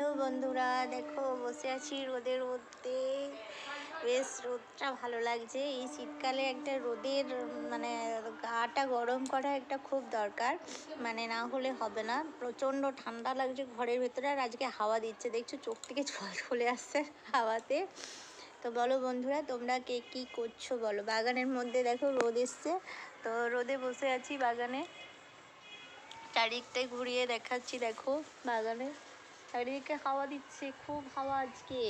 বন্ধুরা, দেখো বসে আছি রোদের মধ্যে। বেশ রোদটা ভালো লাগছে। এই শীতকালে একটা রোদের মানে গাটা গরম করা একটা খুব দরকার। মানে না হলে হবে না। প্রচণ্ড ঠান্ডা লাগছে ঘরের ভেতরে আর আজকে হাওয়া দিচ্ছে। দেখছ চোখ থেকে জল চলে আসছে হাওয়াতে। তো বলো বন্ধুরা, তোমরা কে কী করছ বলো? বাগানের মধ্যে দেখো রোদ এসছে। তো রোদে বসে আছি বাগানে। চারিদিকটাই ঘুরিয়ে দেখাচ্ছি দেখো বাগানে। চারিদিকে হাওয়া দিচ্ছে, খুব হাওয়া আজকে।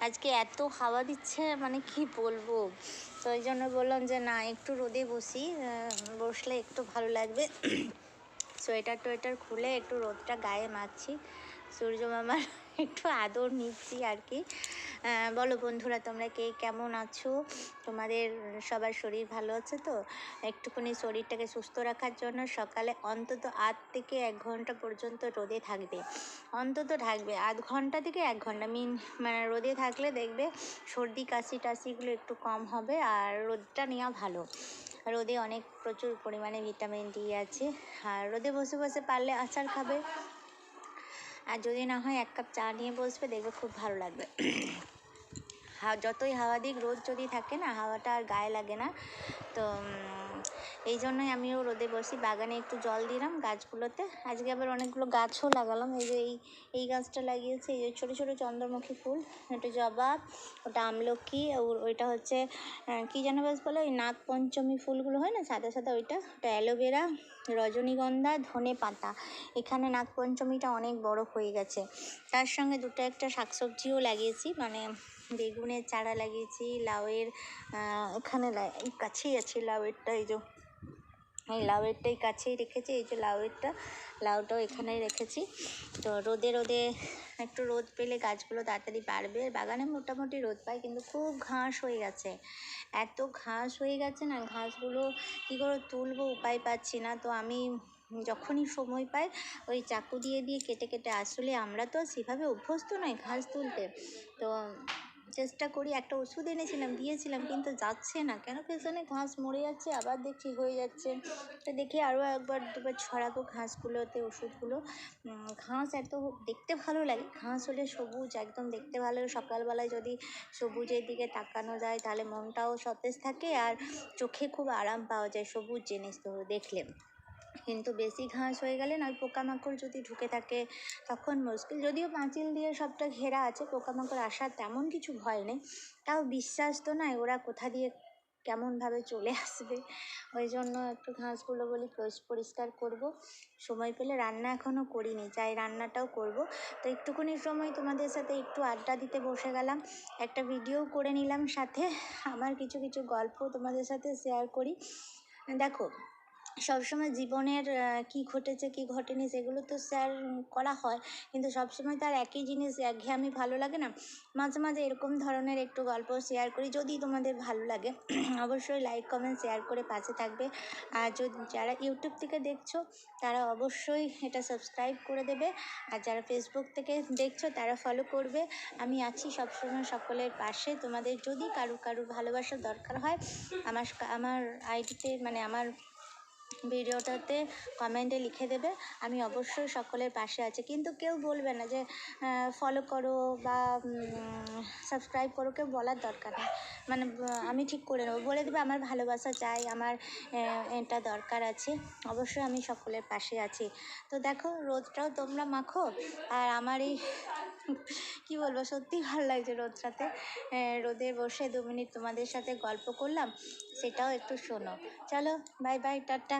আজকে এত হাওয়া দিচ্ছে মানে কি বলব? তো ওই জন্য বললাম যে, না, একটু রোদে বসি বসলে একটু ভালো লাগবে। সোয়েটার টোয়েটার খুলে একটু রোদটা গায়ে মারছি সূর্য মামার একটু আদর নিচ্ছি আর কি। বলো বন্ধুরা, তোমরা কে কেমন আছো? তোমাদের সবার শরীর ভালো আছে তো? একটুখানি শরীরটাকে সুস্থ রাখার জন্য সকালে অন্তত আধ থেকে এক ঘণ্টা পর্যন্ত রোদে থাকবে। অন্তত থাকবে। আধ ঘণ্টা থেকে এক ঘণ্টা মিন মানে রোদে থাকলে দেখবে সর্দি, কাশি টাশিগুলো একটু কম হবে আর রোদটা নেওয়া ভালো। রোদে অনেক প্রচুর পরিমাণে ভিটামিন ডি আছে। আর রোদে বসে বসে পারলে আচার খাবে। আর যদি না হয় এক কাপ চা নিয়ে বসবে, দেখবে খুব ভালো লাগবে। যতই হাওয়া দিক, রোদ যদি থাকে না, হাওয়াটা আর গায়ে লাগে না, তো এই জন্যই আমিও রোদে বসি। বাগানে একটু জল দিলাম গাছগুলোতে। আজকে আবার অনেকগুলো গাছও লাগালাম। এই যে এই এই গাছটা লাগিয়েছি। এই যে ছোটো ছোটো চন্দ্রমুখী ফুল। একটা জবা ওটা আমলকি ওইটা হচ্ছে কী যেন বেশ বলে, ওই নাগ পঞ্চমী ফুলগুলো হয় না? সাদা সাদা ওইটা। ওটা অ্যালোভেরা রজনীগন্ধা, ধনে পাতা। এখানে নাগ পঞ্চমীটা অনেক বড় হয়ে গেছে। তার সঙ্গে দুটো একটা শাকসবজিও লাগিয়েছি। মানে বেগুনের চারা লাগিয়েছি, লাউয়ের এখানে কাছেই আছে লাউয়েরটা, এই যে। এই লাউয়েরটাই কাছেই রেখেছি, এই যে লাউয়েরটা লাউটাও এখানেই রেখেছি। তো রোদে রোদে একটু রোদ পেলে গাছগুলো তাড়াতাড়ি বাড়বে। বাগানে মোটামুটি রোদ পায়, কিন্তু খুব ঘাস হয়ে গেছে। এত ঘাস হয়ে গেছে না, ঘাসগুলো কী করে তুলবো উপায় পাচ্ছি না। তো আমি যখনই সময় পাই, ওই চাকু দিয়ে দিয়ে কেটে কেটে, আসলে আমরা তো সেভাবে অভ্যস্ত নয় ঘাস তুলতে। তো চেষ্টা করি, একটা ওষুধ এনেছিলাম, দিয়েছিলাম, কিন্তু যাচ্ছে না। কেন পেছনে ঘাস মরে যাচ্ছে, আবার দেখছি হয়ে যাচ্ছে। তো দেখি আরও একবার দুবার ছড়াবো ঘাসগুলোতে ওষুধগুলো। ঘাস এত দেখতে ভালো লাগে। ঘাস হলে সবুজ, একদম দেখতে ভালো। সকালবেলায় যদি সবুজের দিকে তাকানো যায়, তাহলে মনটাও সতেজ থাকে আর চোখে খুব আরাম পাওয়া যায় সবুজ জিনিস দেখলে। কিন্তু বেশি ঘাস হয়ে গেলে না ওই পোকামাকড় যদি ঢুকে থাকে, তখন মুশকিল। যদিও পাঁচিল দিয়ে সবটা ঘেরা আছে, পোকামাকড় আসার তেমন কিছু ভয় নেই। তাও বিশ্বাস তো নয় ওরা কোথা দিয়ে কেমনভাবে চলে আসবে। ওই জন্য একটু ঘাসগুলো বলি পরিষ্কার করব। সময় পেলে রান্না এখনও করিনি, চাই রান্নাটাও করব। তো একটুখানি সময় তোমাদের সাথে একটু আড্ডা দিতে বসে গেলাম। একটা ভিডিও করে নিলাম সাথে। আমার কিছু কিছু গল্প তোমাদের সাথে শেয়ার করি। দেখো সবসময় জীবনের কী ঘটেছে, কী ঘটেনি সেগুলো তো শেয়ার করা হয়। কিন্তু সবসময় তার একই জিনিস একঘেয়েমি ভালো লাগে না? মাঝে মাঝে এরকম ধরনের একটু গল্প শেয়ার করি, যদি তোমাদের ভালো লাগে। অবশ্যই লাইক কমেন্ট শেয়ার করে পাশে থাকবে। আর যদি যারা ইউটিউব থেকে দেখছ, তারা অবশ্যই এটা সাবস্ক্রাইব করে দেবে। আর যারা ফেসবুক থেকে দেখছ, তারা ফলো করবে। আমি আছি সবসময় সকলের পাশে। তোমাদের যদি কারু কারু ভালোবাসার দরকার হয়, আমার আমার আইডিতে মানে আমার ভিডিওটাতে কমেন্টে লিখে দেবে। আমি অবশ্যই সকলের পাশে আছি। কিন্তু কেউ বলবে না যে ফলো করো বা সাবস্ক্রাইব করো, কেউ বলার দরকার নেই। মানে আমি ঠিক করে নেব। বলে দেবে, আমার ভালোবাসা চাই, আমার এটা দরকার আছে। অবশ্যই আমি সকলের পাশে আছি। তো দেখো, রোদটাও তোমরা মাখো, আর আমার এই কী বলব, সত্যি ভালো লাগছে রোদটাতে। রোদে বসে দু মিনিট তোমাদের সাথে গল্প করলাম, সেটাও একটু শোনো। চলো বাই বাই টাটা।